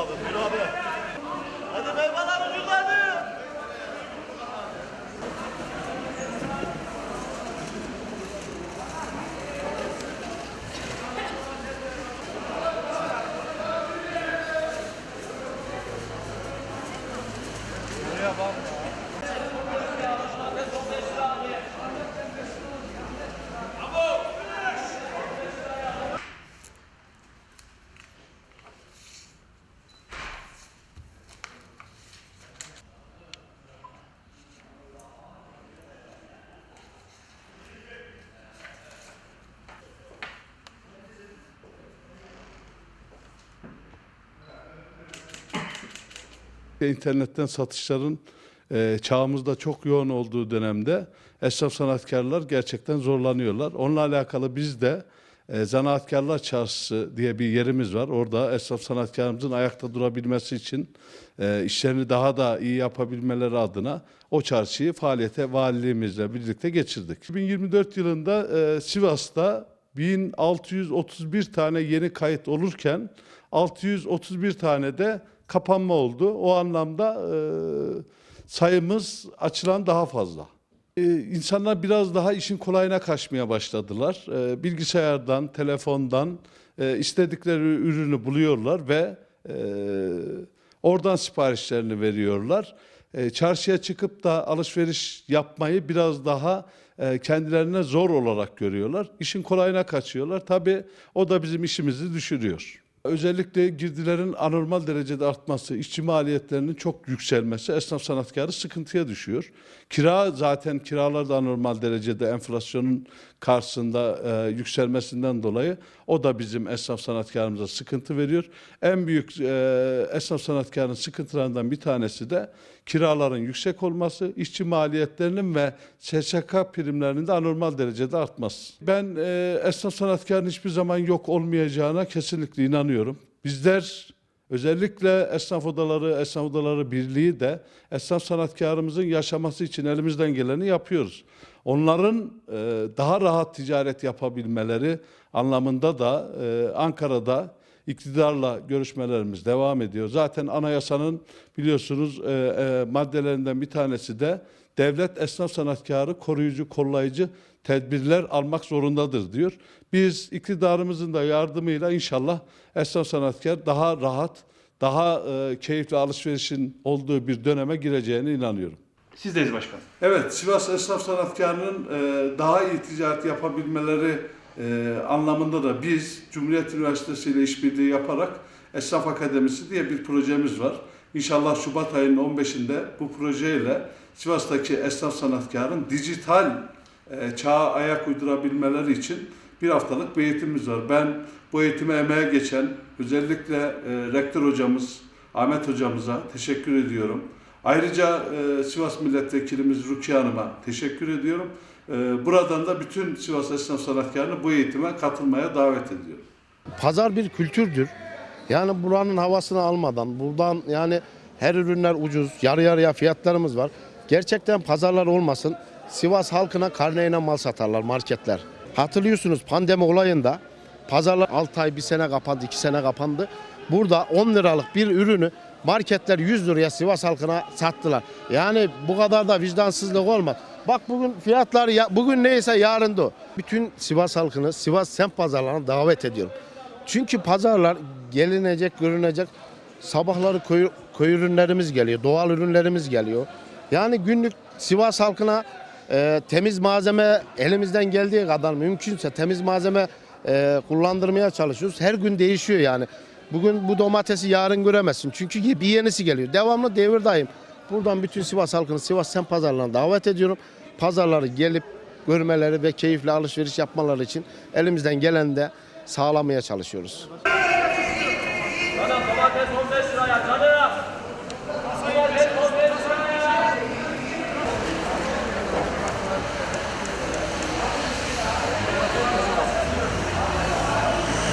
Hadi meyveler ucuzladı. İnternetten satışların e, çağımızda çok yoğun olduğu dönemde esnaf sanatkarlar gerçekten zorlanıyorlar. Onunla alakalı biz de e, Zanaatkarlar Çarşısı diye bir yerimiz var. Orada esnaf sanatkarımızın ayakta durabilmesi için e, işlerini daha da iyi yapabilmeleri adına o çarşıyı faaliyete valiliğimizle birlikte geçirdik. 2024 yılında e, Sivas'ta 1631 tane yeni kayıt olurken 631 tane de kapanma oldu. O anlamda e, sayımız açılan daha fazla. E, insanlar biraz daha işin kolayına kaçmaya başladılar. E, bilgisayardan, telefondan e, istedikleri ürünü buluyorlar ve e, oradan siparişlerini veriyorlar. E, çarşıya çıkıp da alışveriş yapmayı biraz daha e, kendilerine zor olarak görüyorlar. İşin kolayına kaçıyorlar. Tabii o da bizim işimizi düşürüyor. Özellikle girdilerin anormal derecede artması, işçi maliyetlerinin çok yükselmesi esnaf sanatkarı sıkıntıya düşüyor. Kira zaten kiralar da anormal derecede enflasyonun karşısında e, yükselmesinden dolayı o da bizim esnaf sanatkarımıza sıkıntı veriyor. En büyük e, esnaf sanatkarının sıkıntılarından bir tanesi de kiraların yüksek olması, işçi maliyetlerinin ve SSK primlerinin de anormal derecede artması. Ben e, esnaf sanatkarın hiçbir zaman yok olmayacağına kesinlikle inanıyorum. Bizler özellikle esnaf odaları, esnaf odaları birliği de esnaf sanatkarımızın yaşaması için elimizden geleni yapıyoruz. Onların e, daha rahat ticaret yapabilmeleri anlamında da e, Ankara'da iktidarla görüşmelerimiz devam ediyor. Zaten anayasanın biliyorsunuz e, e, maddelerinden bir tanesi de devlet esnaf sanatkarı koruyucu, kollayıcı tedbirler almak zorundadır diyor. Biz iktidarımızın da yardımıyla inşallah esnaf sanatkar daha rahat, daha e, keyifli alışverişin olduğu bir döneme gireceğine inanıyorum. Sizdeyiz başkanım. Evet, Sivas esnaf sanatkarının e, daha iyi ticaret yapabilmeleri e, anlamında da biz Cumhuriyet Üniversitesi ile işbirliği yaparak Esnaf Akademisi diye bir projemiz var. İnşallah Şubat ayının 15'inde bu projeyle Sivas'taki esnaf sanatkarın dijital e, çağa ayak uydurabilmeleri için bir haftalık bir eğitimimiz var. Ben bu eğitime emeğe geçen özellikle e, rektör hocamız Ahmet hocamıza teşekkür ediyorum. Ayrıca e, Sivas Milletvekilimiz Rukiye Hanım'a teşekkür ediyorum. E, buradan da bütün Sivas esnaf sanatkarını bu eğitime katılmaya davet ediyorum. Pazar bir kültürdür. Yani buranın havasını almadan buradan yani her ürünler ucuz, yarı yarıya fiyatlarımız var. Gerçekten pazarlar olmasın. Sivas halkına karneyle mal satarlar marketler. Hatırlıyorsunuz pandemi olayında pazarlar 6 ay, 1 sene kapandı, 2 sene kapandı. Burada 10 liralık bir ürünü marketler 100 liraya Sivas halkına sattılar. Yani bu kadar da vicdansızlık olmaz. Bak bugün fiyatlar ya, bugün neyse yarın da. Bütün Sivas halkını Sivas semt pazarlarına davet ediyorum. Çünkü pazarlar gelinecek, görünecek. Sabahları köy, köy ürünlerimiz geliyor, doğal ürünlerimiz geliyor. Yani günlük Sivas halkına e, temiz malzeme elimizden geldiği kadar mümkünse temiz malzeme e, kullandırmaya çalışıyoruz. Her gün değişiyor yani. Bugün bu domatesi yarın göremezsin. Çünkü bir yenisi geliyor. Devamlı devirdayım. Buradan bütün Sivas halkını Sivas Sem pazarlarına davet ediyorum. Pazarları gelip görmeleri ve keyifli alışveriş yapmaları için elimizden gelen de sağlamaya çalışıyoruz. Bana domates 15